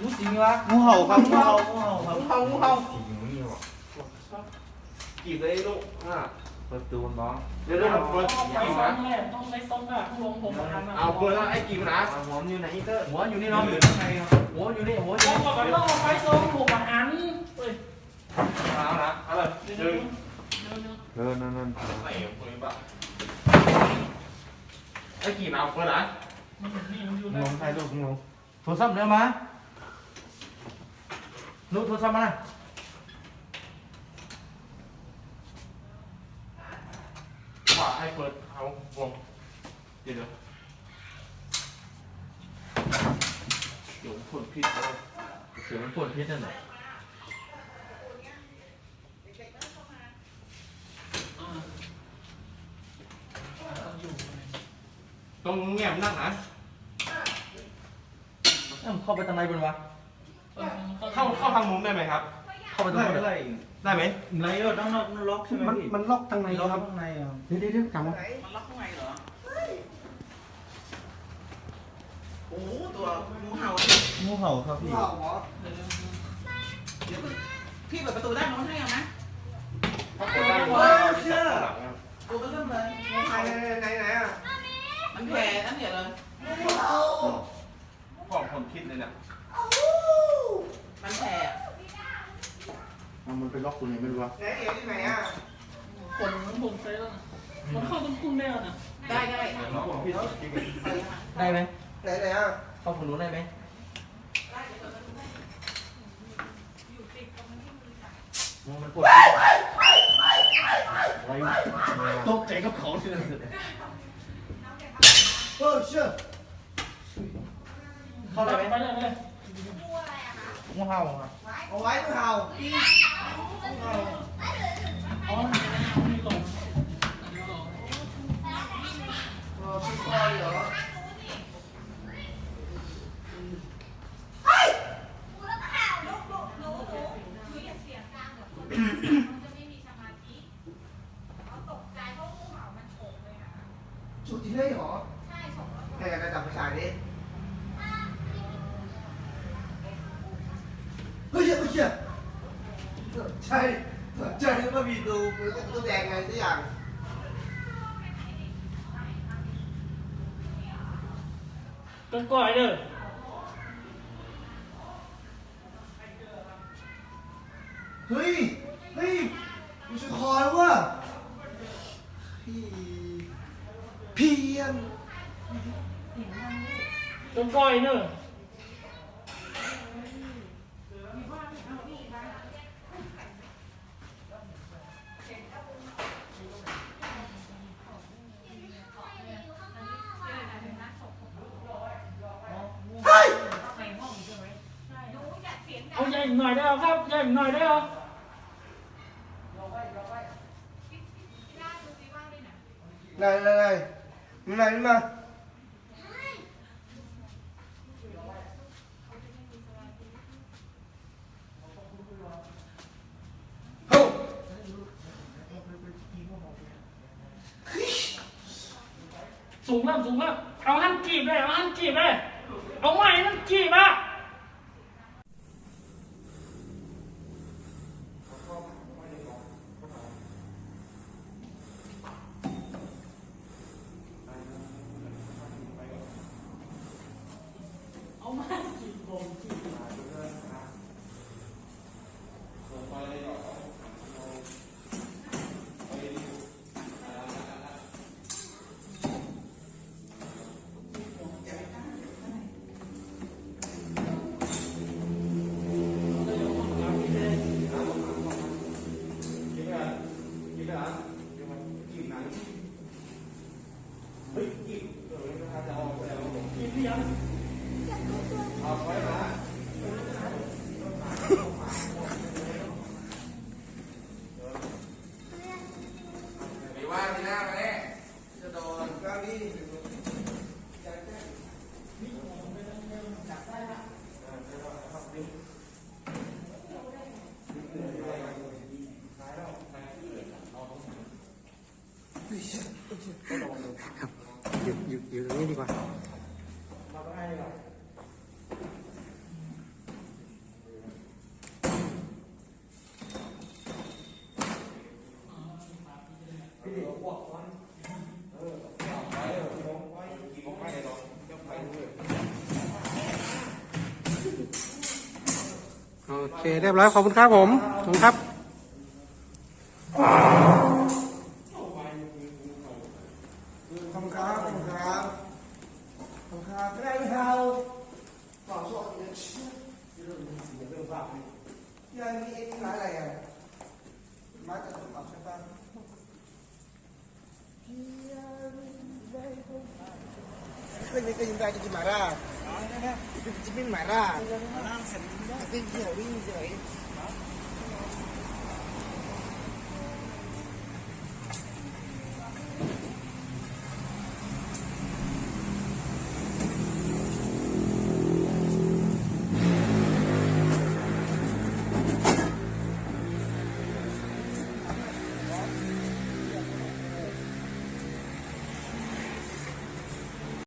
งูสิงวะงูเห่าครับงูเห่างูเห่าครับงูเห่างูเห่าสีนี่หรอกีบเลยลูกอะเปิดตูนบ้องเดี๋ยวเดี๋ยวเปิดต้องไปกีบซ้อนะมแหละต้องไปซ้อมอะลงผมมาทำอะเอาเปิดแล้วไอ้กีบนะหัวมันอยู่ไหนเตอร์หัวอยู่นี่เนาะอยู่ไหนครับหัวอยู่นี่หัวอต้ยู่องนี่มาต้องมาไปซ้อมผมมาหันเฮ้ยเอาละเอาเลยเดี๋ยวดึเดี๋ยวงเดี๋ยวเดี๋ยวเออนั่นนั่นใส่ปืนบ้าไอ้กีบเอาเปิดนะมันอยู่นี่มันอยู่งในงถ่ายรูปงงโท รศัพท์เดี๋ยวมาลูกโทรศัพท์มาว่าให้เปิดเอาวงเดี๋ยวเดี๋ยวเดี๋ยวพ่นพิษเลยเดี๋ยวมันพ่นพิษนั่นแหละต้องอยู่ต้องแง้มนั่งนะ อ้าเข้าไปทางไหนบนวะ เข้าเข้าทางมุมได้ไหมครับ เข้าไปทางไหนไรได้ไหมไรเออต้องล็อกใช่ไหมมันมันล็อกทางไหนล็อกครับข้างในอะเดี๋ยวเดี๋ยวเดี๋ยวกลับมามันล็อกข้างในเหรอโอ้ตัวงูเห่างูเห่าครับพี่งูเห่าเหรอเดี๋ยวเดี๋ยวพี่เปิดประตูด้านโน้นให้เอาไหมถ้าเปิดได้เออเชื่อตัวมันเริ่มเลยไหนไหนไหนอะมันแผ่นั่นเดี๋ยวเลย พ่อคนคิดเลยเนี่ยมันแผ่เอามันไปล็อกตรงไหนไม่รู้วะไหนเอ๋ที่ไหนอะคนมันผมใส่แล้วนะมันเข้าต้องคุ้มแน่นะได้ได้เดี๋ยวน้องผมคิดได้ไหมไหนไหนอะเข้าฝั่งนู้นได้ไหมมันปวดอะไรตกใจกับเขาที่นั่นเออเชื่อ เข้าได้ไหมไปเลยไปเลยงูเห่าอะเอาไว้งูเห่าอ๋อมีหลง เออพี่คอยเหรอ จุดที่ได้เหรอ ใช่สองร้อยแต่ระดับประชาดิ เฮ้ยเฮ้ยเฮ้ยใช่ใช่ก็มีดูมันก็ตัวแดงไงตัวอย่างต้องก่อยเด้อเฮ้ย เฮ้ยมันช่วยคอแล้วว่ะพี่เพียนต้องก่อยเด้อ เอาใหญ่หน่อยได้เหรอครับใหญ่หน่อยได้เหรอไหนไหนไหนไหนนี่มาเฮ้ยสูงแล้วสู ครับหยุดหยุดอยู่ตรงนี้ดีกว่า เค เรียบร้อย ขอบคุณครับผมขอบคุณครับ ขอบคุณครับ ขอบคุณครับ ขอบคุณครับไม่ได้ไม่เอาต่อสู้อีกเรื่องเสียเรื่องบ้ายังมีเอ็นร้าอะไรอะมาจากตอบใช่ปะเคยมีเคยยินได้จะกินมาล่า จะกินหมาล่าวิ่งเฉยวิ่งเฉย